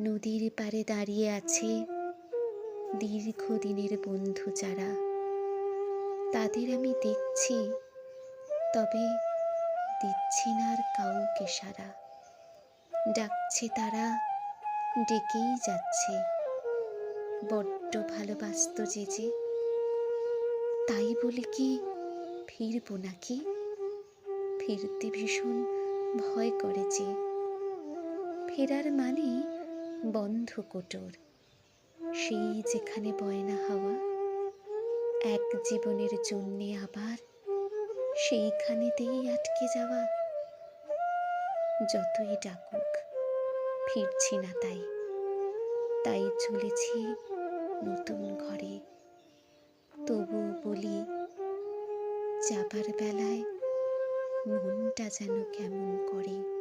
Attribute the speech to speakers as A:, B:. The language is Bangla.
A: নদীর পাড়ে দাঁড়িয়ে আছে দীর্ঘদিনের বন্ধু যারা। তাদের আমি দেখছি, তবে দিচ্ছি না আর কাউকে সারা ডাকছে তারা, ডেকেই যাচ্ছে। বড্ড ভালোবাসত যে যে। তাই বলে কি ফিরবো নাকি? ফিরতে ভীষণ ভয় করে যে। ফেরার মানে বন্ধ কোটর। সেই যেখানে বয় না হাওয়া, এক জীবনের জন্যে আবার সেইখানেতেই আটকে যাওয়া। যতই ডাকুক, ফিরছি না তাই। তাই চলেছি নতুন ঘরে। তবু বলি, যাবার বেলায় মনটা যেন কেমন করে।